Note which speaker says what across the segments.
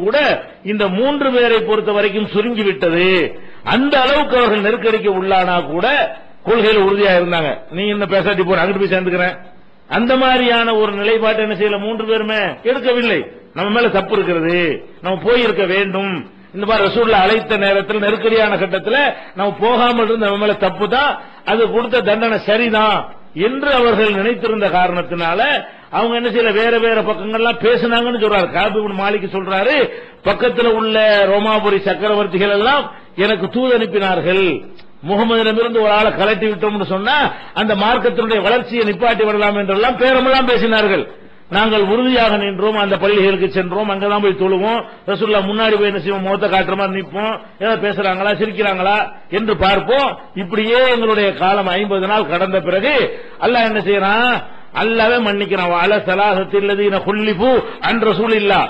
Speaker 1: கூட இந்த மூன்று பேரை பொறுத்த வரைக்கும் சுருங்கி விட்டது. அந்த அளவுக்கு அவர்கள் நெருக்கடிக்கு உள்ளானா கூட கொள்கையில் உறுதியா இருந்தாங்க. நீ என்ன பேசாட்டி போற? அங்கிட்டு போய் சேர்ந்துக்கிறேன். அந்த மாதிரியான ஒரு நிலைப்பாட்டை என்ன செய்யல? மூன்று பேருமே எடுக்கவில்லை. நம்ம மேல தப்பு இருக்கிறது. நம்ம போயிருக்க வேண்டும். இந்த மாதிரி ரசூல்ல அழைத்த நேரத்தில் நெருக்கடியான கட்டத்தில் நம்ம போகாமல் இருந்த நம்ம மேல தப்பு தான் அது கொடுத்த தண்டனை சரிதான் என்று அவர்கள் நினைத்திருந்த காரணத்தினால அவங்க என்ன செய்யல வேற வேற பக்கங்கள்லாம் பேசினாங்கன்னு சொல்றாரு. காபிபின் மாளிகை சொல்றாரு பக்கத்தில் உள்ள ரோமாபுரி சக்கரவர்த்திகள் எல்லாம் எனக்கு தூது அனுப்பினார்கள். முகமதிடமிருந்து ஒரு ஆளை கலட்டி விட்டோம்னு சொன்னா அந்த மார்க்கத்தினுடைய வளர்ச்சியை நிப்பாட்டி விடலாம் என்றெல்லாம் பேரமெல்லாம் பேசினார்கள். நாங்கள் உறுதியாக நின்றோம் அந்த பள்ளிகளுக்கு சென்றோம் அங்கதான் போய் தொழுவோம். ரசூல்லா முன்னாடி போய் என்ன செய்வோம்? முகத்தை காட்டுற மாதிரி நிற்போம். ஏதாவது பேசுறாங்களா? சிரிக்கிறாங்களா? என்று பார்ப்போம். இப்படியே எங்களுடைய காலம் ஐம்பது நாள் கடந்த பிறகு அல்ல என்ன செய்யறான்? அல்லாவே மன்னிக்கிறான். அல சலாசத்தில் கொல்லிபு அன்ற சூழலில்லா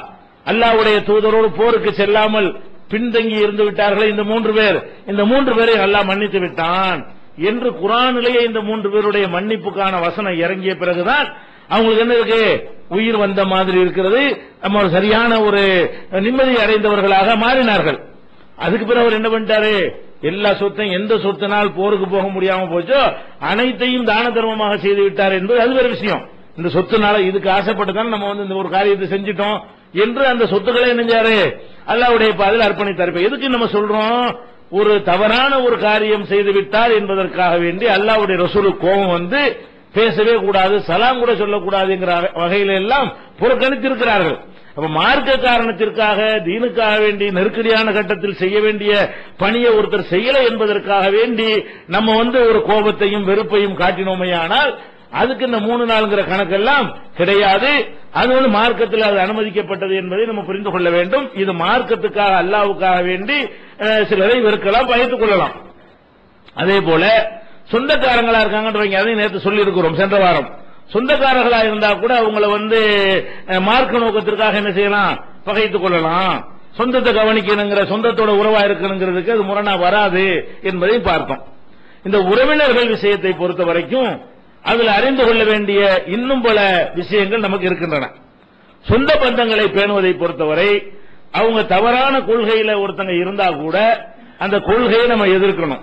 Speaker 1: அல்லாவுடைய தூதரோடு போருக்கு செல்லாமல் பின்தங்கி இருந்து விட்டார்களே இந்த மூன்று பேர். இந்த மூன்று பேரை அல்லாஹ் மன்னித்து விட்டான். என்று குரானிலேயே இந்த மூன்று பேருடைய மன்னிப்புக்கான வசனம் இறங்கிய பிறகுதான் அவங்களுக்கு என்ன இருக்கு? உயிர் வந்த மாதிரி இருக்கிறது. நம்ம ஒரு சரியான ஒரு நிம்மதி அடைந்தவர்களாக மாறினார்கள். அதுக்கு பிறகு அவர் என்ன பண்ணிட்டாரு? எல்லா சொத்தையும் எந்த சொத்தினால் போருக்கு போக முடியாம போச்சோ அனைத்தையும் தான தர்மமாக செய்து விட்டார் என்பது அது வேறு விஷயம். இந்த சொத்துனால இதுக்கு ஆசைப்பட்டுதான் நம்ம வந்து இந்த ஒரு காரியத்தை செஞ்சிட்டோம் என்று அந்த சொத்துக்களை நினைஞ்சாரு. அல்லாவுடைய பாதையில் அர்ப்பணித்தார் இப்ப எதுக்கு நம்ம சொல்றோம்? ஒரு தவறான ஒரு காரியம் செய்து விட்டார் என்பதற்காக வேண்டி அல்லாவுடைய ரசூல் கோபம் வந்து பேசவே கூடாது சலாம் கூட சொல்லக்கூடாதுங்கிற வகையில எல்லாம் புறக்கணித்திருக்கிறார்கள். அப்ப மார்க்க காரணத்திற்காக தீனுக்காக வேண்டி நெருக்கடியான கட்டத்தில் செய்ய வேண்டிய பணியை ஒருத்தர் செய்யல என்பதற்காக வேண்டி நம்ம வந்து ஒரு கோபத்தையும் வெறுப்பையும் காட்டினோமையானால் அதுக்கு இந்த மூணு நாளுங்கிற கணக்கெல்லாம் கிடையாது. அது வந்து மார்க்கத்தில் அது அனுமதிக்கப்பட்டது என்பதை நம்ம புரிந்து கொள்ள வேண்டும். இது மார்க்கத்துக்காக அல்லாவுக்காக வேண்டி சிலரை வெறுக்கலாம் பயத்துக் கொள்ளலாம். அதே போல சொந்தக்காரங்களா இருக்காங்கன்ற அதையும் நேற்று சொல்லி இருக்கிறோம் சென்ற வாரம். சொந்தக்காரர்களா இருந்தா கூட அவங்கள வந்து மார்க்க நோக்கத்திற்காக என்ன செய்யலாம்? பகைத்துக் கொள்ளலாம். சொந்தத்தை கவனிக்கணுங்கிற சொந்தத்தோட உறவா இருக்கணுங்கிறதுக்கு அது முரணா வராது என்பதையும் பார்த்தோம். இந்த உறவினர்கள் விஷயத்தை பொறுத்த வரைக்கும் அதில் அறிந்து கொள்ள வேண்டிய இன்னும் பல விஷயங்கள் நமக்கு இருக்கின்றன. சொந்த பந்தங்களை பேணுவதை பொறுத்தவரை அவங்க தவறான கொள்கையில ஒருத்தங்க இருந்தா கூட அந்த கொள்கையை நம்ம எதிர்க்கணும்.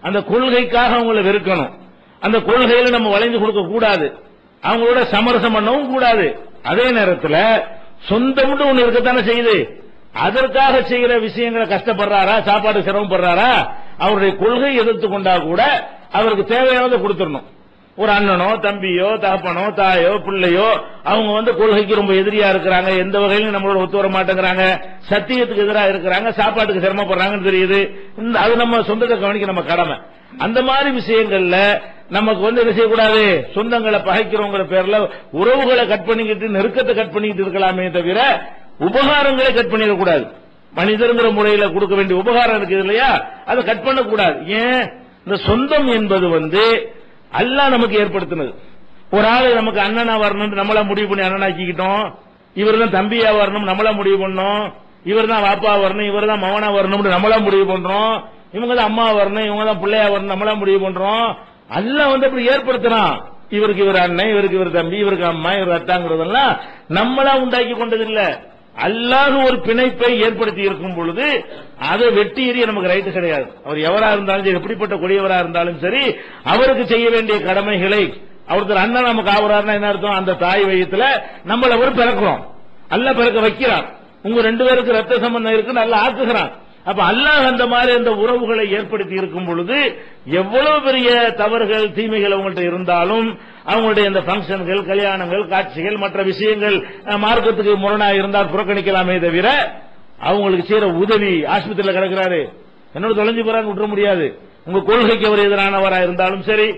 Speaker 1: அந்த கொள்கைக்காக அவங்கள வெறுக்கணும். அந்த கொள்கையில நம்ம வளைந்து கொடுக்க கூடாது அவங்களோட சமரசம் பண்ணவும் கூடாது. அதே நேரத்தில் சொந்தம்னு ஒண்ணு இருக்கத்தானே செய்யுது. அதற்காக செய்கிற விஷயங்களை கஷ்டப்படுறாரா சாப்பாடு சிரமப்படுறாரா அவருடைய கொள்கை எதிர்த்து கொண்டா கூட அவருக்கு தேவையானதை கொடுத்துடணும். ஒரு அண்ணனோ தம்பியோ தகப்பனோ தாயோ பிள்ளையோ அவங்க வந்து கொள்கைக்கு ரொம்ப எதிரியா இருக்கிறாங்க. எந்த வகையிலும் நம்மளோட ஒத்து வர மாட்டேங்கிறாங்க. சத்தியத்துக்கு எதிராக இருக்கிறாங்க. சாப்பாட்டுக்கு சிரமப்படுறாங்கன்னு தெரியுது. இந்த அது நம்ம சொந்தத்தை கவனிக்க நம்ம கடமை. அந்த மாதிரி விஷயங்கள்ல நமக்கு வந்து என்ன செய்யக்கூடாது? சொந்தங்களை பகைக்கிறோங்கிற பேர்ல உறவுகளை கட் பண்ணிக்கிட்டு நெருக்கத்தை கட் பண்ணிக்கிட்டு இருக்கலாமே தவிர உபகாரங்களை கட் பண்ணிடக்கூடாது. மனிதருங்கிற முறையில கொடுக்க வேண்டிய உபகாரம் இருக்குது இல்லையா? அதை கட் பண்ணக்கூடாது. ஏன்? இந்த சொந்தம் என்பது வந்து அல்லா நமக்கு ஏற்படுத்தினது. ஒரு ஆளு நமக்கு அண்ணனா வரணும் நம்மளா முடிவு பண்ணி அண்ணனாக்கிக்கிட்டோம். இவர் தான் தம்பியா வரணும் நம்மளா முடிவு பண்ணோம். இவர் தான் வாப்பா வரணும் இவர் தான் மவனா வரணும்னு நம்மளா முடிவு பண்றோம். இவங்க தான் அம்மா வரணும் இவங்க தான் பிள்ளையா வரணும் நம்மளா முடிவு பண்றோம். எல்லாம் வந்து அப்படி ஏற்படுத்தினான் இவருக்கு இவர் அண்ணன் இவருக்கு இவர் தம்பி இவருக்கு அம்மா இவர் அத்தாங்கிறதெல்லாம் நம்மளா உண்டாக்கி கொண்டதில்லை. அல்லாத ஒரு பிணைப்பை ஏற்படுத்தி இருக்கும் பொழுது அதை வெட்டி எறிய நமக்கு ரைட்டு கிடையாது. அவர் எவரா இருந்தாலும் சரி எப்படிப்பட்ட கொடியவரா இருந்தாலும் சரி அவருக்கு செய்ய வேண்டிய கடமைகளை ஒருத்தர் அண்ணன் நமக்கு ஆகுறாருன்னா என்ன அர்த்தம்? அந்த தாய் வயத்துல நம்மள அவர் பிறக்கிறோம். அல்ல பிறக்க வைக்கிறான். உங்க ரெண்டு பேருக்கு ரத்த சம்பந்தம் இருக்குன்னு நல்லா ஆக்குகிறான். அப்ப அல்லாஹ் அந்த மாதிரி அந்த உறவுகளை ஏற்படுத்தி இருக்கும் பொழுது எவ்வளவு பெரிய தவறுகள் தீமைகள் அவங்கள்ட்ட இருந்தாலும் அவங்களுடைய இந்த பங்கன்கள் கல்யாணங்கள் காட்சிகள் மற்ற விஷயங்கள் மார்க்கத்துக்கு முரணா இருந்தால் புறக்கணிக்கலாமே தவிர அவங்களுக்கு செய்யற உதவி ஆஸ்பத்திரியில் கிடக்கிறாரு. என்னோட தொலைஞ்சு போறான்னு விட்டுற முடியாது. உங்க கொள்கைக்கு அவர் எதிரானவரா இருந்தாலும் சரி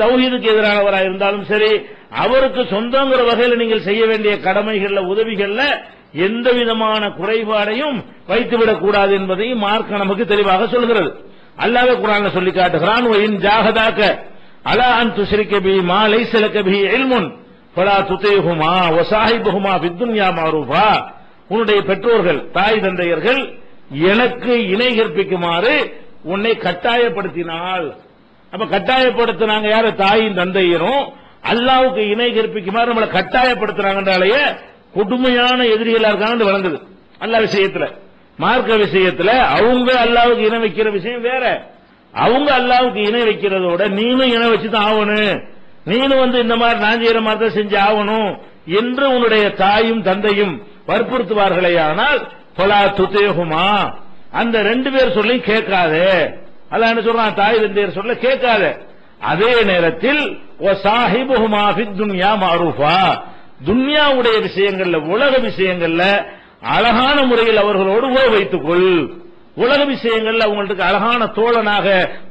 Speaker 1: தௌஹீதுக்கு எதிரானவரா இருந்தாலும் சரி அவருக்கு சொந்தங்கிற வகையில் நீங்கள் செய்ய வேண்டிய கடமைகள்ல உதவிகள்ல எந்த விதமான குறைபாடையும் வைத்துவிடக் கூடாது என்பதையும் மார்க்க நமக்கு தெளிவாக சொல்கிறது அல்லாத குரான் சொல்லி காட்டுகிறான் ஜாகதாக்க அலா அன் துசிரிக்க பி மா லைசலக்க பி எல்முன் பலா துத்தேகுமா ஒசாஹிபுகுமா வித்துன்யா மாரூபா உன்னுடைய பெற்றோர்கள் தாய் தந்தையர்கள் எனக்கு இணை கற்பிக்குமாறு உன்னை கட்டாயப்படுத்தினால். அப்ப கட்டாயப்படுத்தினாங்க யாரு? தாயின் தந்தையரும். அல்லாவுக்கு இணை கற்பிக்குமாறு நம்மளை கட்டாயப்படுத்துறாங்கன்றாலேயே கொடுமையான எதிரிகளா இருக்காங்கன்னு விளங்குது. அல்லா விஷயத்துல. மார்க்க விஷயத்துல அவங்க அல்லாவுக்கு இணை வைக்கிற விஷயம் வேற. அவங்க அல்லாவுக்கு இணை வைக்கிறதோட நீனும் இணை வச்சுதான் ஆகணும். நீனும் வந்து இந்த மாதிரி நான் செய்யற மாதிரி தான் செஞ்சு ஆகணும் என்று உன்னுடைய தாயும் தந்தையும் வற்புறுத்துவார்களே ஆனால் பொலா துத்தேகுமா அந்த ரெண்டு பேர் சொல்லி கேட்காதே. அல்ல என்ன சொல்றான்? தாய் தந்தையர் சொல்ல கேட்காத. அதே நேரத்தில் ஓ சாஹிபுஹுமா ஃபித் துன்யா மாரூஃபா துன்யாவுடைய விஷயங்கள்ல உலக விஷயங்கள்ல அழகான முறையில் அவர்களோடு உறவு வைத்துக் கொள் உலக விஷயங்கள்ல அவங்களுக்கு அழகான தோழனாக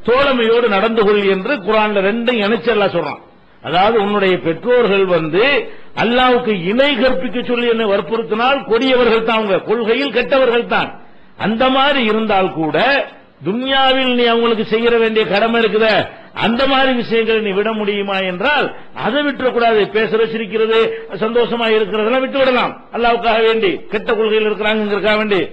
Speaker 1: தோழமையோடு நடந்து கொள் என்று குரான்ல ரெண்டும் இணைச்சல்ல சொல்றான். அதாவது உன்னுடைய பெற்றோர்கள் வந்து அல்லாவுக்கு இணை கற்பிக்க சொல்லி என்னை வற்புறுத்தினால் கொடியவர்கள் தான் அவங்க கொள்கையில் கெட்டவர்கள் தான். அந்த மாதிரி இருந்தால் கூட துன்யாவில் நீ அவங்களுக்கு செய்ய வேண்டிய கடமை இருக்குத. அந்த மாதிரி விஷயங்களை நீ விட முடியுமா என்றால் அதை விட்டுறக்கூடாது. பேசுற சிரிக்கிறது சந்தோஷமா இருக்கிறதெல்லாம் விட்டு விடலாம் அல்லாவுக்காக வேண்டி கெட்ட கொள்கையில் இருக்கிறாங்க வேண்டி.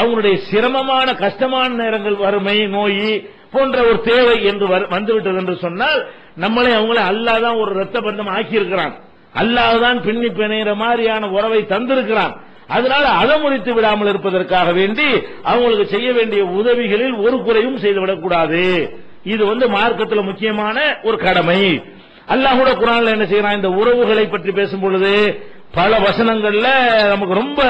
Speaker 1: அவங்களுடைய சிரமமான கஷ்டமான நேரங்கள் வறுமை நோய் போன்ற ஒரு தேவை என்று வரு- வந்துவிட்டது என்று சொன்னால் நம்மளை அவங்கள அல்லாஹ் தான் ஒரு ரத்த பந்தம் ஆக்கி இருக்கிறான் அல்லாஹ் தான் பின்னி பிணைகிற மாதிரியான உறவை தந்திருக்கிறான். அதனால அதை முறித்து விடாமல் இருப்பதற்காக வேண்டி அவங்களுக்கு செய்ய வேண்டிய உதவிகளில் ஒரு குறையும் செய்துவிடக்கூடாது. இது வந்து மார்க்கத்தில் முக்கியமான ஒரு கடமை. அல்லாஹ் கூட குரான்ல என்ன செய்யறான் இந்த உறவுகளை பற்றி பேசும் பொழுது பல வசனங்கள்ல நமக்கு ரொம்ப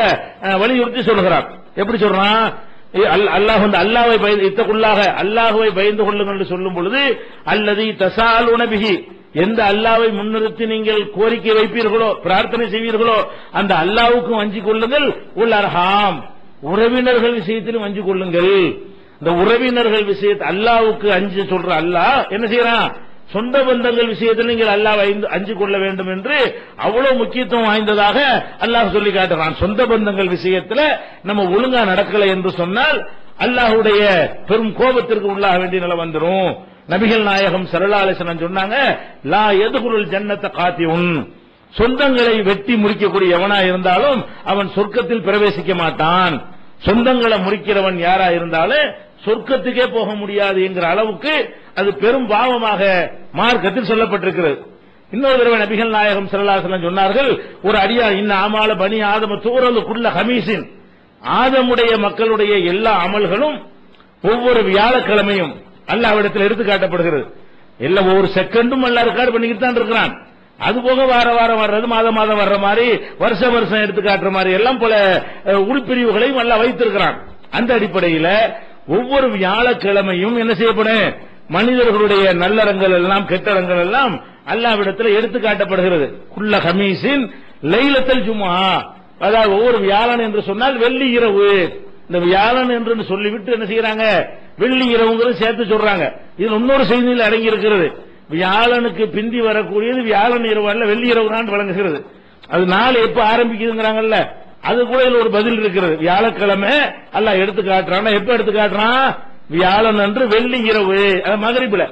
Speaker 1: வலியுறுத்தி சொல்கிறார் எப்படி சொல்றான்? அல்- அல்லாஹ் வந்து அல்லாவை பயந்து இத்தக்குள்ளாக அல்லாஹுவை பயந்து கொள்ளுங்கள் என்று சொல்லும் பொழுது அல்லது தசால் உணபிகி எந்த அல்லாவை முன்னிறுத்தி நீங்கள் கோரிக்கை வைப்பீர்களோ பிரார்த்தனை செய்வீர்களோ அந்த அல்லாவுக்கும் வஞ்சி கொள்ளுங்கள். உள் அர்ஹாம் உறவினர்கள் விஷயத்திலும் வஞ்சிக் கொள்ளுங்கள். இந்த உறவினர்கள் விஷயத்தை அல்லாவுக்கு அஞ்சு சொல்ற அல்லாஹ் என்ன செய்யறான்? சொந்த பந்தங்கள் விஷயத்தில் நீங்கள் அல்லாஹ் அஞ்சு கொள்ள வேண்டும் என்று அவ்வளவு முக்கியத்துவம் வாய்ந்ததாக அல்லாஹ் சொல்லி காட்டுறான். சொந்த பந்தங்கள் விஷயத்துல நம்ம ஒழுங்கா நடக்கல என்று சொன்னால் அல்லாஹ்வுடைய பெரும் கோபத்திற்கு உள்ளாக வேண்டிய நிலை வந்துரும். நபிகள் நாயகம் சரளாலேசன் சொன்னாங்க லா எதுகுருள் ஜன்னத்தை காத்தியுன் சொந்தங்களை வெட்டி முடிக்கக்கூடிய எவனா இருந்தாலும் அவன் சொர்க்கத்தில் பிரவேசிக்க மாட்டான். சொந்தங்களை முறிக்கிறவன் யாரா இருந்தாலும் சொர்க்கத்துக்கே போக முடியாது என்கிற அளவுக்கு அது பெரும் பாவமாக மார்க்கத்தில் சொல்லப்பட்டிருக்கிறது. இன்னொரு தடவை நபிகள் நாயகம் செல்லாசலம் சொன்னார்கள் ஒரு அடியா இன்ன ஆமால பனி ஆதம தூரலுக்குள்ள ஹமீசின் ஆதமுடைய மக்களுடைய எல்லா அமல்களும் ஒவ்வொரு வியாழக்கிழமையும் அல்லாவிடத்தில் எடுத்து காட்டப்படுகிறது எல்லாம் ஒவ்வொரு செகண்டும் அல்லா ரெக்கார்டு பண்ணிக்கிட்டு தான் இருக்கிறான். அது போக வார வாரம் வர்றது மாதம் மாதம் வர்ற மாதிரி வருஷ வருஷம் எடுத்து காட்டுற மாதிரி எல்லாம் பல அஹ், உருப்பிரிவுகளையும் வைத்திருக்கிறான். அந்த அடிப்படையில ஒவ்வொரு வியாழக்கிழமையும் என்ன செய்யப்படும்? மனிதர்களுடைய நல்லறங்கள் எல்லாம் கெட்டறங்கள் எல்லாம் அல்லாவிடத்தில் எடுத்து காட்டப்படுகிறது குள்ள ஹமீசின் லைலத்தல் ஜுமா அதாவது ஒவ்வொரு வியாழன் என்று சொன்னால் வெள்ளி இரவு. இந்த வியாழன் என்று சொல்லிவிட்டு என்ன செய்யறாங்க? வெள்ளி இரவுங்கிறது சேர்த்து சொல்றாங்க. இது இன்னொரு செய்தியில் அடங்கி இருக்கிறது வியாழனுக்கு பிந்தி வரக்கூடியது வியாழன் இரவு அல்ல வெள்ளி இரவு தான் வழங்குகிறது அது நாள் எப்ப ஆரம்பிக்குதுங்கிறாங்கல்ல அது கூட இதுல ஒரு பதில் இருக்கிறது. வியாழக்கிழமை அல்ல எடுத்து காட்டுறான் எப்ப எடுத்து காட்டுறான் வியாழன் அன்று வெள்ளி இரவு. அது மகரிப்புல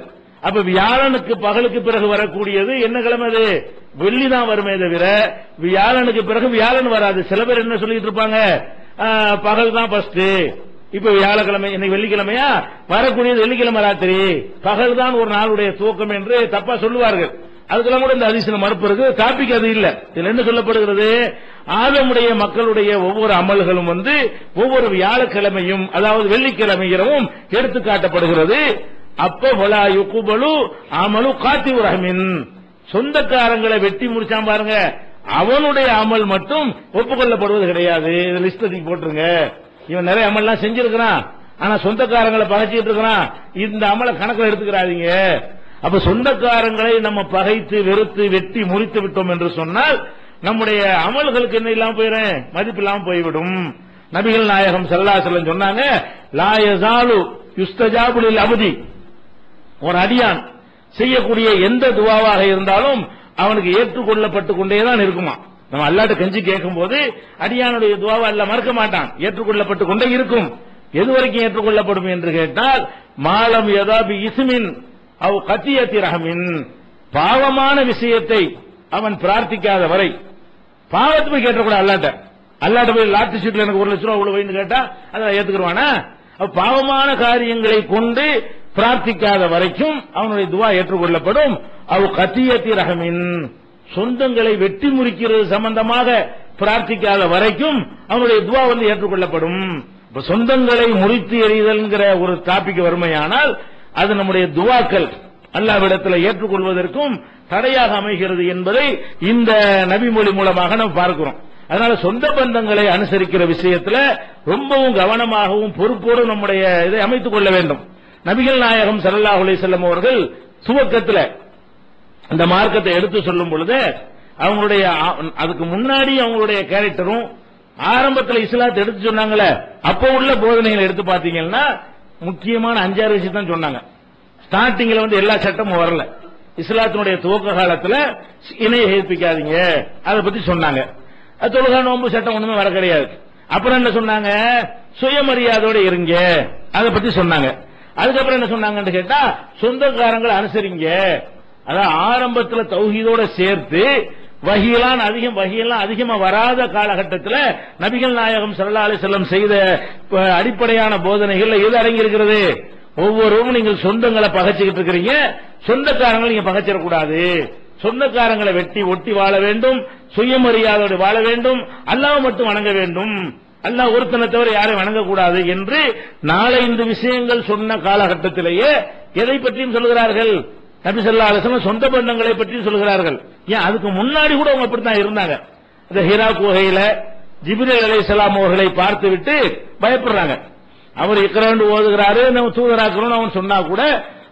Speaker 1: அப்ப வியாழனுக்கு பகலுக்கு பிறகு வரக்கூடியது என்ன கிழமை அது? வெள்ளி தான் வருமே தவிர வியாழனுக்கு பிறகு வியாழன் வராது. சில பேர் என்ன சொல்லிட்டு இருப்பாங்க? பகல் தான் ஃபர்ஸ்ட் இப்ப வியாழக்கிழமை இன்னைக்கு வெள்ளிக்கிழமையா? வரக்கூடியது வெள்ளிக்கிழமை ராத்திரி. பகல் தான் ஒரு நாளுடைய துவக்கம் என்று தப்பா சொல்லுவார்கள். அதுக்கெல்லாம் கூட இந்த அதிசயம் மறுப்பு இருக்கு. டாபிக் அது இல்ல. இதுல என்ன சொல்லப்படுகிறது? ஆதமுடைய மக்களுடைய ஒவ்வொரு அமல்களும் வந்து ஒவ்வொரு வியாழக்கிழமையும் அதாவது வெள்ளிக்கிழமை இரவும் எடுத்து காட்டப்படுகிறது. அப்ப வலா யுகுபலு அமலு காத்தி ரஹமின் சொந்தக்காரங்களை வெட்டி முடிச்சான் பாருங்க. அவனுடைய அமல் மட்டும் ஒப்புக்கொள்ளப்படுவது கிடையாது. லிஸ்ட் போட்டுருங்க. இவன் நிறைய அமல்லாம் செஞ்சிருக்கிறான். ஆனா சொந்தக்காரங்களை பகைச்சிட்டு இருக்கிறான். இந்த அமலை கணக்கில் எடுத்துக்கிறாதீங்க. அப்ப சொந்தக்காரங்களை நம்ம பகைத்து வெறுத்து வெட்டி முறித்து விட்டோம் என்று சொன்னால் நம்முடைய அமல்களுக்கு என்ன இல்லாம போயிடும் மதிப்பு இல்லாம போய்விடும். நபிகள் நாயகம் சல்லாசலம் சொன்னாங்க லாயசாலு யுஸ்தஜாபுலில் அபதி. ஒரு அடியான் செய்யக்கூடிய எந்த துவாவாக இருந்தாலும் அவனுக்கு ஏற்றுக்கொள்ளப்பட்டு கொண்டேதான் இருக்குமா நம்ம அல்லாட்ட கெஞ்சி கேட்கும் போது அடியானுடைய துவாவை அல்ல மறக்க மாட்டான். ஏற்றுக்கொள்ளப்பட்டு கொண்டே இருக்கும். எது வரைக்கும் ஏற்றுக்கொள்ளப்படும் என்று கேட்டால் மாலம் யதாபி இசுமின் அவ் கத்தியத்தி ரஹமின். பாவமான விஷயத்தை அவன் பிரார்த்திக்காத வரை பாவத்தை போய் கேட்டக்கூட அல்லாட்ட. அல்லாட்ட போய் லாட்டு சீட்ல எனக்கு ஒரு லட்சம் ரூபா அவ்வளவு வைன்னு கேட்டா அதை ஏத்துக்குருவானா? பாவமான காரியங்களை கொண்டு பிரார்த்திக்காத வரைக்கும் அவனுடைய துவா ஏற்றுக்கொள்ளப்படும். அவ் கத்தியத்தி ரஹமின். சொந்தங்களை வெட்டி முறிக்கிறது சம்பந்தமாக பிரார்த்திக்காத வரைக்கும் அவனுடைய துவா வந்து ஏற்றுக்கொள்ளப்படும். சொந்தங்களை முறித்து எறிதல்ங்கிற ஒரு டாபிக் வறுமையானால் அது நம்முடைய துவாக்கள் அல்லாவிடத்தில் ஏற்றுக்கொள்வதற்கும் தடையாக அமைகிறது என்பதை இந்த நபிமொழி மூலமாக நாம் பார்க்கிறோம். அதனால சொந்த பந்தங்களை அனுசரிக்கிற விஷயத்துல ரொம்பவும் கவனமாகவும் பொறுப்போடு நம்முடைய இதை அமைத்துக் கொள்ள வேண்டும். நபிகள் நாயகம் ஸல்லல்லாஹு அலைஹி வஸல்லம் அவர்கள் துவக்கத்தில் இந்த மார்க்கத்தை எடுத்து சொல்லும் பொழுது அவங்களுடைய அதுக்கு முன்னாடி அவங்களுடைய கேரக்டரும் ஆரம்பத்தில் இஸ்லாத்தை எடுத்து சொன்னாங்களே அப்போ உள்ள போதனைகளை எடுத்து பார்த்தீங்கன்னா முக்கியமான அஞ்சாறு விஷயம் தான் சொன்னாங்க. ஸ்டார்டிங்ல வந்து எல்லா சட்டமும் வரல. இஸ்லாத்தினுடைய துவக்க காலத்தில் இணைய ஏற்பிக்காதீங்க. அதை பத்தி சொன்னாங்க. அது தொழுகா நோன்பு சட்டம் ஒண்ணுமே வர கிடையாது. அப்புறம் என்ன சொன்னாங்க? சுயமரியாதையோட இருங்க. அதை பத்தி சொன்னாங்க. அதுக்கப்புறம் என்ன சொன்னாங்கன்னு கேட்டா சொந்தக்காரங்களை அனுசரிங்க. அதான் ஆரம்பத்துல தௌஹீதோட சேர்த்து வகையெல்லாம் அதிகம் வகையெல்லாம் அதிகமா வராத காலகட்டத்தில் நபிகள் நாயகம் ஸல்லல்லாஹு செல்லம் செய்த அடிப்படையான போதனைகள் எது அடங்கியிருக்கிறது? ஒவ்வொருவரும் நீங்கள் சொந்தங்களை பகைச்சுக்கிட்டு இருக்கிறீங்க. சொந்தக்காரங்களை நீங்க பகைச்சிடக்கூடாது. சொந்தக்காரங்களை வெட்டி ஒட்டி வாழ வேண்டும். சுயமரியாதையோடு வாழ வேண்டும். அல்லாஹ் மட்டும் வணங்க வேண்டும். அல்லாஹ் ஒருத்தனை தவிர யாரும் வணங்கக்கூடாது என்று நாலைந்து விஷயங்கள் சொன்ன காலகட்டத்திலேயே எதை பற்றியும் சொல்கிறார்கள் நபி சொல்லா அலைஹி சொந்த பந்தங்களை பற்றி சொல்கிறார்கள். ஏன் அதுக்கு முன்னாடி கூட அவங்க அப்படித்தான் இருந்தாங்க. இந்த ஹிரா குகையில அலை அலைஹிஸ்ஸலாம் அவர்களை பார்த்துவிட்டு பயப்படுறாங்க. அவர் இக்ராண்டு ஓதுகிறாரு நம்ம தூதராக்கிறோம் அவன் சொன்னா கூட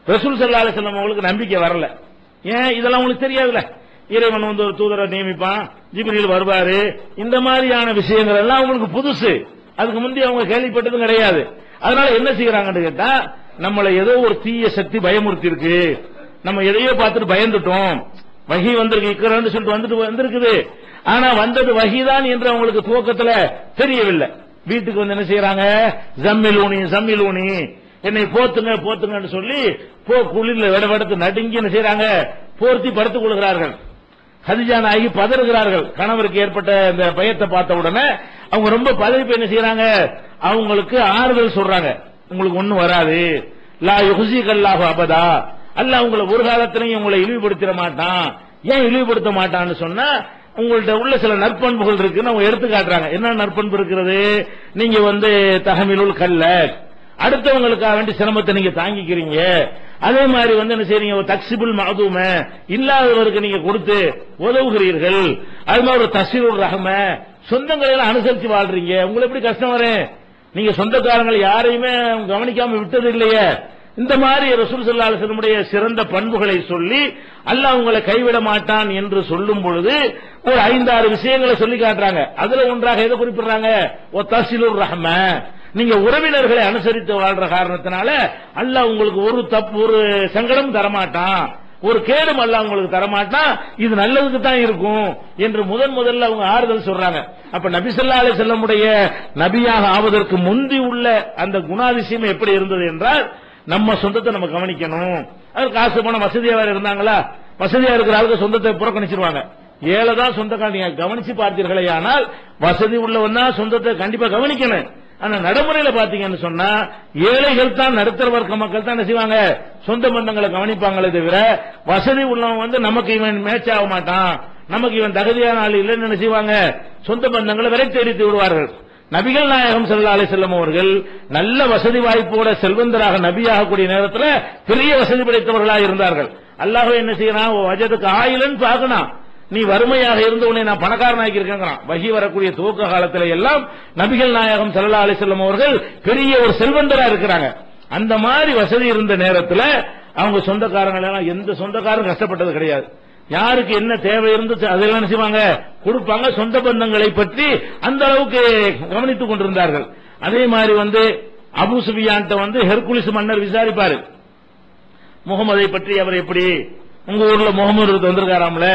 Speaker 1: ரசூல் சல்லா அலைஹி அவங்களுக்கு நம்பிக்கை வரல. ஏன் இதெல்லாம் உங்களுக்கு தெரியாதுல்ல. இறைவன் வந்து ஒரு தூதரை நியமிப்பான் ஜிபிரியில் வருவாரு. இந்த மாதிரியான விஷயங்கள் எல்லாம் அவங்களுக்கு புதுசு. அதுக்கு முந்தைய அவங்க கேள்விப்பட்டதும் கிடையாது. அதனால என்ன செய்யறாங்கன்னு கேட்டா நம்மளை ஏதோ ஒரு தீய சக்தி பயமுறுத்தி இருக்கு நம்ம எதையோ பார்த்துட்டு பயந்துட்டோம். வகி வந்திருக்கு இக்கரன்னு சொல்லிட்டு வந்துட்டு வந்திருக்குது. ஆனா வந்தது வகிதான் என்று அவங்களுக்கு துவக்கத்துல தெரியவில்லை. வீட்டுக்கு வந்து என்ன செய்யறாங்க ஜம்மிலூனி ஜம்மிலூனி. என்னை போத்துங்க போத்துங்கன்னு சொல்லி போ குளிர்ல விடவெடுத்து நடுங்கி என்ன செய்யறாங்க போர்த்தி படுத்துக் கொள்கிறார்கள். ஹதிஜான் நாயகி பதறுகிறார்கள். கணவருக்கு ஏற்பட்ட இந்த பயத்தை பார்த்த உடனே அவங்க ரொம்ப பதவி என்ன செய்யறாங்க அவங்களுக்கு ஆறுதல் சொல்றாங்க. உங்களுக்கு ஒண்ணும் வராது. லா யுஹ்சிகல்லாஹு அபதா. அல்ல உங்களை ஒரு காலத்திலையும் உங்களை இழிவுபடுத்திட மாட்டான். ஏன் இழிவுபடுத்த மாட்டான்னு சொன்னா உங்கள்ட்ட உள்ள சில நற்பண்புகள் இருக்குன்னு அவங்க எடுத்து காட்டுறாங்க. என்ன நற்பண்பு இருக்கிறது? நீங்க வந்து தகமிலுள் கல்ல. அடுத்தவங்களுக்காக வேண்டி சிரமத்தை நீங்க தாங்கிக்கிறீங்க. அதே மாதிரி வந்து என்ன செய்றீங்க? ஒரு தக்சிபுல் மகதூம இல்லாதவருக்கு நீங்க கொடுத்து உதவுகிறீர்கள். அது மாதிரி ஒரு தசீருள் ரகம சொந்தங்களை எல்லாம் அனுசரிச்சு வாழ்றீங்க. உங்களுக்கு எப்படி கஷ்டம் வரேன் நீங்க சொந்தக்காரங்கள் யாரையுமே கவனிக்காம விட்டது இல்லையே. இந்த மாதிரி ரசூல் ஸல்லல்லாஹு சிறந்த பண்புகளை சொல்லி அல்லாஹ் உங்களை கைவிட மாட்டான் என்று சொல்லும் பொழுது ஒரு ஐந்தாறு விஷயங்களை சொல்லி காட்டுறாங்க. அதுல ஒன்றாக எதை குறிப்பிடுறாங்க? ஓ தசிலுர் ரஹம நீங்க உறவினர்களை அனுசரித்து வாழ்ற காரணத்தினால அல்லாஹ் உங்களுக்கு ஒரு தப்பு ஒரு சங்கடம் தரமாட்டான். ஒரு கேடும் அல்ல உங்களுக்கு தரமாட்டான். இது நல்லதுக்கு தான் இருக்கும் என்று முதன் முதல்ல அவங்க ஆறுதல் சொல்றாங்க. அப்ப நபி ஸல்லல்லாஹு அலைஹி நபியாக ஆவதற்கு முந்தி உள்ள அந்த குணாதிசயம் எப்படி இருந்தது என்றால் நம்ம சொந்தத்தை நம்ம கவனிக்கணும். அது காசு போன வசதியா வேற இருந்தாங்களா? வசதியா இருக்கிற ஆளுக்கு சொந்தத்தை புறக்கணிச்சிருவாங்க. ஏழை தான் சொந்தக்கார நீங்க கவனிச்சு பார்த்தீர்களே ஆனால் வசதி உள்ளவன் தான் சொந்தத்தை கண்டிப்பா கவனிக்கணும். ஆனா நடைமுறையில பாத்தீங்கன்னு சொன்னா ஏழைகள் தான் நடுத்தர வர்க்க மக்கள் தான் என்ன செய்வாங்க. சொந்த பந்தங்களை கவனிப்பாங்களே தவிர வசதி உள்ளவன் வந்து நமக்கு இவன் மேட்ச் ஆக மாட்டான். நமக்கு இவன் தகுதியான ஆள் இல்லைன்னு என்ன செய்வாங்க? சொந்த பந்தங்களை விரைத்து அடித்து விடுவார்கள். நபிகள் நாயகம் செல்லா அலைஹி செல்லம் அவர்கள் நல்ல வசதி வாய்ப்போட செல்வந்தராக நபியாக கூடிய நேரத்தில் பெரிய வசதி படைத்தவர்களாக இருந்தார்கள். அல்லாஹ் என்ன செய்யறான்? வஜதுக்கு ஆயிலன்னு பார்க்கணும் நீ வறுமையாக இருந்து உன்னை நான் பணக்காரனாக்கி இருக்கேங்கிறான் வகி வரக்கூடிய துவக்க காலத்துல எல்லாம் நபிகள் நாயகம் செல்லா அலைஹி செல்லம் அவர்கள் பெரிய ஒரு செல்வந்தரா இருக்கிறாங்க. அந்த மாதிரி வசதி இருந்த நேரத்துல அவங்க சொந்தக்காரங்க எல்லாம் எந்த சொந்தக்காரரும் கஷ்டப்பட்டது கிடையாது. யாருக்கு என்ன தேவை இருந்துச்சு அதெல்லாம் என்ன செய்வாங்க? கொடுப்பாங்க. சொந்த பந்தங்களை பற்றி அந்த அளவுக்கு கவனித்துக் கொண்டிருந்தார்கள். அதே மாதிரி வந்து அபு சுபியான்ட்ட வந்து ஹெர்குலிஸ் மன்னர் விசாரிப்பாரு. முகமதை பற்றி அவர் எப்படி உங்க ஊர்ல முகமது வந்திருக்காராம்ல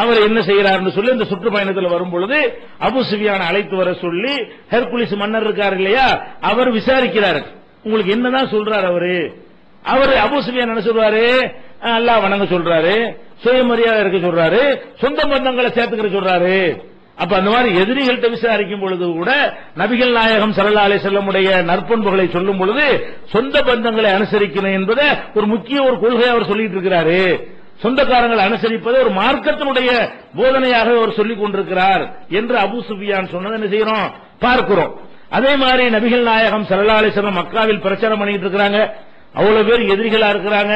Speaker 1: அவர் என்ன செய்யறாருன்னு சொல்லி இந்த சுற்றுப்பயணத்தில் வரும்பொழுது அபு சுபியான அழைத்து வர சொல்லி ஹெர்குலிஸ் மன்னர் இருக்காரு இல்லையா அவர் விசாரிக்கிறார். உங்களுக்கு என்னதான் சொல்றாரு அவரு? அவர் அபு சுபியான் என்ன சொல்றாரு? அல்லா அல்லாஹ் வணங்க சொல்றாரு. சுயமரியாதை இருக்க சொல்றாரு. சொந்த பந்தங்களை சேர்த்துக்கிற சொல்றாரு. அப்ப அந்த மாதிரி எதிரிகள்கிட்ட விசாரிக்கும் பொழுது கூட நபிகள் நாயகம் ஸல்லல்லாஹு அலி செல்லமுடைய நற்பண்புகளை சொல்லும் பொழுது சொந்த பந்தங்களை அனுசரிக்கணும் என்பதை ஒரு முக்கிய ஒரு கொள்கை அவர் சொல்லிட்டு இருக்கிறாரு. சொந்தக்காரங்களை அனுசரிப்பது ஒரு மார்க்கத்தினுடைய போதனையாக அவர் சொல்லிக் கொண்டிருக்கிறார் என்று அபு சுஃபியான் சொன்னதை என்ன செய்யறோம்? பார்க்கிறோம். அதே மாதிரி நபிகள் நாயகம் ஸல்லல்லாஹு அலைஹி மக்காவில் பிரச்சாரம் பண்ணிட்டு இருக்கிறாங்க. அவ்வளவு பேர் எதிரிகளா இருக்கிறாங்க.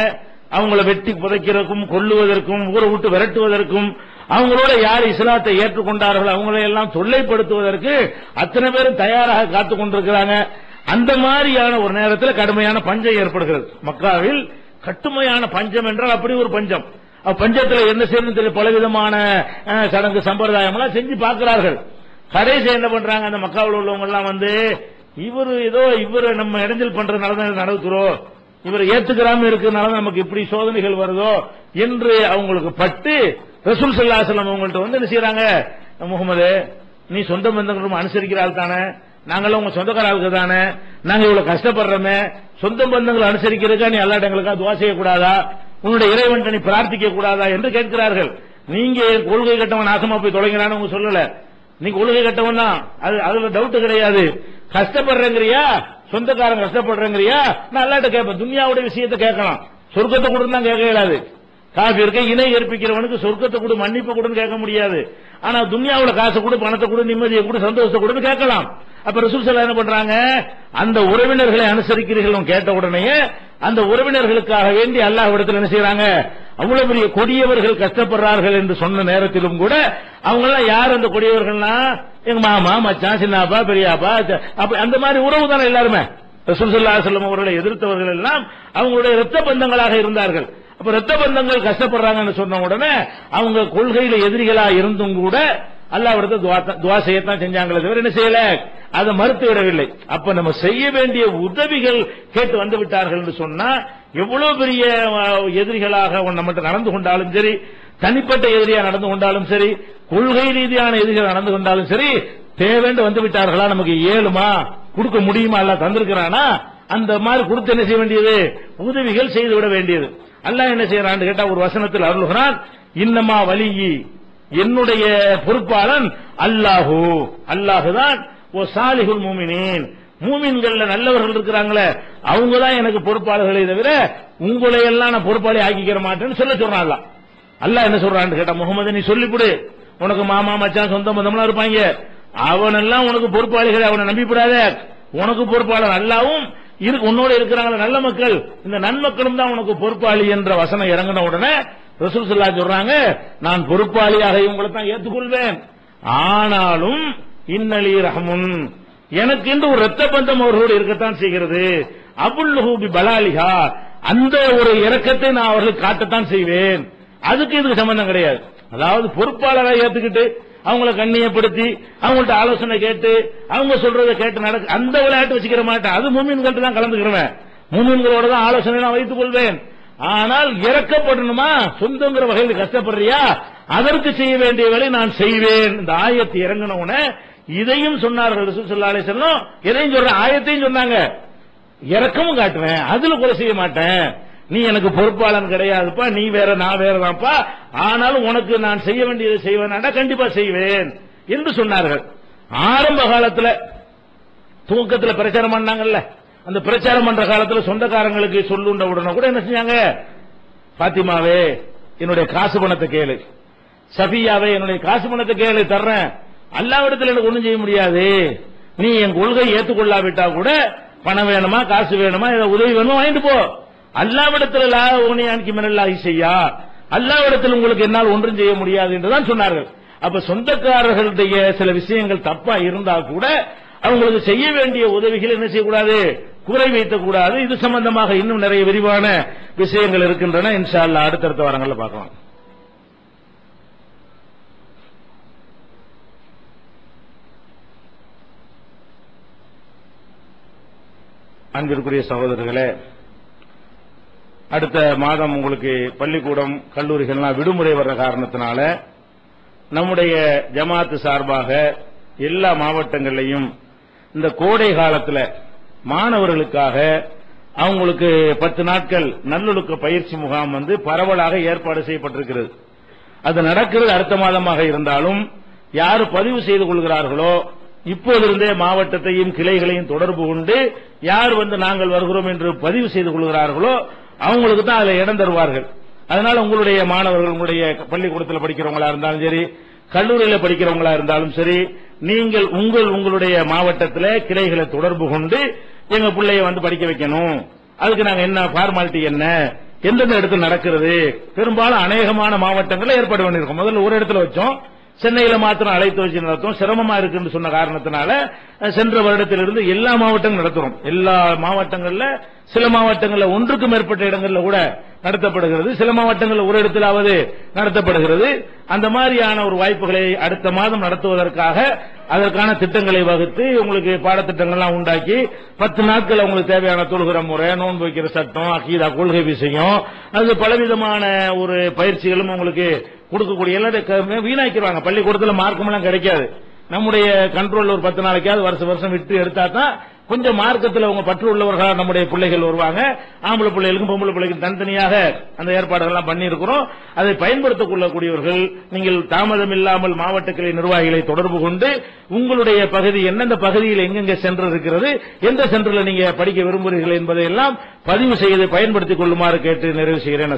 Speaker 1: அவங்கள வெட்டி புதைக்கிறதுக்கும் கொல்லுவதற்கும் ஊரை விட்டு விரட்டுவதற்கும் அவங்களோட யார் இஸ்லாத்தை ஏற்றுக்கொண்டார்கள் அவங்களை எல்லாம் தொல்லைப்படுத்துவதற்கு அத்தனை பேரும் தயாராக காத்துக் கொண்டிருக்கிறாங்க. அந்த மாதிரியான ஒரு நேரத்தில் கடுமையான பஞ்சம் ஏற்படுகிறது. மக்காவில் கட்டுமையான பஞ்சம் என்றால் அப்படி ஒரு பஞ்சம். பஞ்சத்தில் என்ன செய்யணும் பலவிதமான சடங்கு சம்பிரதாயம் எல்லாம் செஞ்சு பார்க்கிறார்கள். கடைசி என்ன பண்றாங்க அந்த மக்காவில் உள்ளவங்க எல்லாம் வந்து இவரு ஏதோ இவரு நம்ம இடைஞ்சல் பண்றதுனால தான் நடக்கிறோம் இவர் ஏத்துக்கிறாம இருக்கிறதுனால நமக்கு இப்படி சோதனைகள் வருதோ என்று அவங்களுக்கு பட்டு ரசூல் சல்லாசலம் அவங்கள்ட்ட வந்து என்ன செய்யறாங்க முகமது நீ சொந்த பந்தங்களும் அனுசரிக்கிற ஆள் தானே? நாங்களும் உங்க சொந்தக்கார ஆளுக்கு தானே? நாங்க இவ்வளவு கஷ்டப்படுறோமே. சொந்த பந்தங்களை அனுசரிக்கிறதுக்கா நீ எல்லா இடங்களுக்கா துவா செய்யக்கூடாதா? உன்னுடைய இறைவன் நீ பிரார்த்திக்க கூடாதா? என்று கேட்கிறார்கள். நீங்க கொள்கை கட்டவன் ஆசமா போய் தொலைங்கிறான்னு உங்க சொல்லல. நீ கொள்கை கட்டவன் தான். அது அதுல டவுட் கிடையாது. கஷ்டப்படுறேங்கிறியா? சொந்தக்காரன் கஷ்டப்படுறேங்கிறியா? நான் அல்லாட்ட கேட்பேன். துன்யாவுடைய விஷயத்தை கேட்கலாம். சொர்க்கத்தை கொடுன்னு தான் கேட்க இயலாது. காபிற்கு இணை ஏற்பிக்கிறவனுக்கு சொர்க்கத்தை கொடு மன்னிப்பு கொடுன்னு கேட்க முடியாது. ஆனா துன்யாவுல காசு கொடு பணத்தை கொடு நிம்மதியை கொடு சந்தோஷத்தை கொடுன்னு கேட்கலாம். அப்ப ரசூல் என்ன பண்றாங்க? அந்த உறவினர்களை அனுசரிக்கிறீர்கள் கேட்ட உடனே அந்த உறவினர்களுக்காக வேண்டி அல்லாஹ் இடத்துல என்ன செய்யறாங்க அவ்வளவு பெரிய கொடியவர்கள் கஷ்டப்படுறார்கள் என்று சொன்ன நேரத்திலும் கூட அவங்க எல்லாம் யார் அந்த கொடியவர்கள்னா? எங்க மாமா மச்சான் சின்னாப்பா பெரியாப்பா அப்ப அந்த மாதிரி உறவு தானே எல்லாருமே. ரசூசல்லா செல்லம் அவர்களை எதிர்த்தவர்கள் எல்லாம் அவங்களுடைய இரத்த பந்தங்களாக இருந்தார்கள். அப்ப இரத்த பந்தங்கள் கஷ்டப்படுறாங்கன்னு சொன்ன உடனே அவங்க கொள்கையில எதிரிகளா இருந்தும் கூட அல்லாவிடத்தை துவா செய்யத்தான் செஞ்சாங்களே தவிர என்ன செய்யல? அதை மறுத்து விடவில்லை. அப்ப நம்ம செய்ய வேண்டிய உதவிகள் கேட்டு வந்து விட்டார்கள் என்று சொன்னா எவ்வளவு பெரிய எதிரிகளாக அவன் நம்மகிட்ட நடந்து கொண்டாலும் சரி தனிப்பட்ட எதிரியா நடந்து கொண்டாலும் சரி கொள்கை ரீதியான எதிரிகள் நடந்து கொண்டாலும் சரி தேவைண்டு வந்து விட்டார்களா? நமக்கு ஏழுமா கொடுக்க முடியுமா? அல்ல தந்திருக்கிறானா? அந்த மாதிரி கொடுத்து என்ன செய்ய வேண்டியது? உதவிகள் செய்து விட வேண்டியது. அல்ல என்ன செய்யறான்னு கேட்டா ஒரு வசனத்தில் அருள்கிறான் இன்னமா வலியி என்னுடைய பொறுப்பாளன் அல்லாஹு. அல்லாஹுதான் ஓ சாலிகுல் மூமினேன். மூமின்கள்ல நல்லவர்கள் இருக்கிறாங்களே அவங்க தான் எனக்கு பொறுப்பாளர்களே தவிர உங்களை எல்லாம் நான் பொறுப்பாளி ஆக்கிக்கிற மாட்டேன்னு சொல்ல சொல்றான் அல்லாஹ் என்ன சொல்றான்னு கேட்டா முகமது நீ சொல்லிவிடு உனக்கு மாமா மச்சான் சொந்த பந்தம்லாம் இருப்பாங்க. அவனெல்லாம் உனக்கு பொறுப்பாளிகளை அவனை நம்பிவிடாத உனக்கு பொறுப்பாளர் அல்லாவும் இரு உன்னோட இருக்கிறாங்களே நல்ல மக்கள். இந்த நன்மக்களும் தான் உனக்கு பொறுப்பாளி என்ற வசனம் இறங்கின உடனே ரசூல் சொல்றாங்க நான் பொறுப்பாளியாக இவங்களை தான் ஏற்றுக்கொள்வேன். ஆனாலும் இன்னலி ரஹமுன் எனக்கு என்று ஒரு ரத்த பந்தம் அவர்களோடு இருக்கத்தான் செய்கிறது. அபுல் ஹூபி பலாலிகா அந்த ஒரு இறக்கத்தை நான் அவர்களுக்கு காட்டத்தான் செய்வேன். அதுக்கு இதுக்கு சம்பந்தம் கிடையாது. அதாவது பொறுப்பாளரை ஏத்துக்கிட்டு அவங்கள கண்ணியப்படுத்தி அவங்கள்ட்ட ஆலோசனை கேட்டு அவங்க சொல்றதை கேட்டு நடக்க அந்த விளையாட்டு வச்சுக்கிற மாட்டேன். அது மூமின்கள்ட்ட தான் கலந்துக்கிறவன். மூமின்களோட தான் ஆலோசனை நான் வைத்துக் கொள்வேன். ஆனால் இறக்கப்படணுமா? சொந்தங்கிற வகையில் கஷ்டப்படுறியா? அதற்கு செய்ய வேண்டிய வேலை நான் செய்வேன். இந்த ஆயத்தை இறங்கின உடனே இதையும் சொன்னார்கள் ரசூல் இதையும் அலைஹி எதையும் சொல்ற ஆயத்தையும் சொன்னாங்க. இறக்கமும் காட்டுவேன். அதுல கொலை செய்ய மாட்டேன். நீ எனக்கு பொறுப்பாளன் கிடையாதுப்பா. நீ வேற நான் வேறதான்ப்பா ஆனாலும் உனக்கு நான் செய்ய வேண்டியதை செய்வேனாடா கண்டிப்பா செய்வேன் என்று சொன்னார்கள். ஆரம்ப காலத்தில் தூக்கத்தில் பிரச்சாரம் பண்ணாங்கல்ல. அந்த பிரச்சாரம் பண்ற காலத்துல சொந்தக்காரங்களுக்கு சொல்லுண்ட உடனே கூட என்ன செஞ்சாங்க? பாத்திமாவே என்னுடைய காசு பணத்தை கேளு. சஃபியாவே என்னுடைய காசு பணத்தை கேளு தர்றேன். அல்லாவிடத்தில் எனக்கு ஒண்ணும் செய்ய முடியாது. நீ என் கொள்கை ஏத்துக்கொள்ளாவிட்டா கூட பணம் வேணுமா காசு வேணுமா ஏதோ உதவி வேணுமா வாங்கிட்டு போ. அல்லாவிடத்தில் லா உனியானிக்கு செய்யா அல்லாவிடத்தில் உங்களுக்கு என்னால் ஒன்றும் செய்ய முடியாது என்றுதான் சொன்னார்கள். அப்ப சொந்தக்காரர்களுடைய சில விஷயங்கள் தப்பா இருந்தா கூட அவங்களுக்கு செய்ய வேண்டிய உதவிகள் என்ன செய்யக்கூடாது? குறை வைக்கக் கூடாது. இது சம்பந்தமாக இன்னும் நிறைய விரிவான விஷயங்கள் இருக்கின்றன. இன்ஷால்லா அடுத்தடுத்த வாரங்களில் பார்க்கலாம். அன்பிற்குரிய சகோதரர்களே அடுத்த மாதம் உங்களுக்கு பள்ளிக்கூடம் கல்லூரிகள்லாம் விடுமுறை வர்ற காரணத்தினால நம்முடைய ஜமாத்து சார்பாக எல்லா மாவட்டங்கள்லையும் இந்த கோடை காலத்தில் மாணவர்களுக்காக அவங்களுக்கு பத்து நாட்கள் நல்லொழுக்க பயிற்சி முகாம் வந்து பரவலாக ஏற்பாடு செய்யப்பட்டிருக்கிறது. அது நடக்கிறது அடுத்த மாதமாக இருந்தாலும் யார் பதிவு செய்து கொள்கிறார்களோ இப்போதிருந்தே மாவட்டத்தையும் கிளைகளையும் தொடர்பு கொண்டு யார் வந்து நாங்கள் வருகிறோம் என்று பதிவு செய்து கொள்கிறார்களோ அவங்களுக்கு தான் அதில் இடம் தருவார்கள். அதனால உங்களுடைய மாணவர்கள் உங்களுடைய பள்ளிக்கூடத்தில் படிக்கிறவங்களா இருந்தாலும் சரி கல்லூரியில் படிக்கிறவங்களா இருந்தாலும் சரி நீங்கள் உங்கள் உங்களுடைய மாவட்டத்தில் கிளைகளை தொடர்பு கொண்டு எங்க பிள்ளைய வந்து படிக்க வைக்கணும். அதுக்கு நாங்க என்ன ஃபார்மாலிட்டி என்ன? எந்தெந்த இடத்துல நடக்கிறது? பெரும்பாலும் அநேகமான மாவட்டங்களில் ஏற்பாடு பண்ணிருக்கோம் முதல்ல ஒரு இடத்துல வச்சோம். சென்னையில மாத்திரம் அழைத்து வச்சு நடத்தும் சிரமமா இருக்குன்னு சொன்ன காரணத்தினால சென்ற வருடத்திலிருந்து எல்லா மாவட்டங்களும் நடத்துறோம். எல்லா மாவட்டங்கள்ல சில மாவட்டங்களில் ஒன்றுக்கு மேற்பட்ட இடங்களில் கூட நடத்தப்படுகிறது. சில மாவட்டங்களில் ஒரு இடத்திலாவது நடத்தப்படுகிறது. அந்த மாதிரியான ஒரு வாய்ப்புகளை அடுத்த மாதம் நடத்துவதற்காக அதற்கான திட்டங்களை வகுத்து உங்களுக்கு பாடத்திட்டங்கள்லாம் உண்டாக்கி பத்து நாட்கள் உங்களுக்கு தேவையான தொழுகிற முறை நோன்பு வைக்கிற சட்டம் அகீதா கொள்கை விஷயம் அது பலவிதமான ஒரு பயிற்சிகளும் உங்களுக்கு கொடுக்கக்கூடிய எல்லாத்தையும் வீணாக்கிடுவாங்க. பள்ளிக்கூடத்தில் மார்க்கமெல்லாம் கிடைக்காது. நம்முடைய கண்ட்ரோல் ஒரு பத்து நாளைக்காவது வருஷம் வருஷம் விட்டு எடுத்தா தான் கொஞ்சம் மார்க்கத்தில் அவங்க பற்று உள்ளவர்களாக நம்முடைய பிள்ளைகள் வருவாங்க. ஆம்பளை பிள்ளைகளுக்கும் பொம்பளை பிள்ளைகளுக்கும் தனித்தனியாக அந்த ஏற்பாடுகள்லாம் பண்ணியிருக்கிறோம். அதை பயன்படுத்திக் கொள்ளக்கூடியவர்கள் நீங்கள் தாமதம் இல்லாமல் மாவட்ட கிளை நிர்வாகிகளை தொடர்பு கொண்டு உங்களுடைய பகுதி எந்தெந்த பகுதியில் எங்கெங்க சென்டர் இருக்கிறது எந்த சென்டரில் நீங்க படிக்க விரும்புகிறீர்கள் என்பதை எல்லாம் பதிவு செய்து பயன்படுத்திக் கொள்ளுமாறு கேட்டு நிறைவு செய்கிறேன்.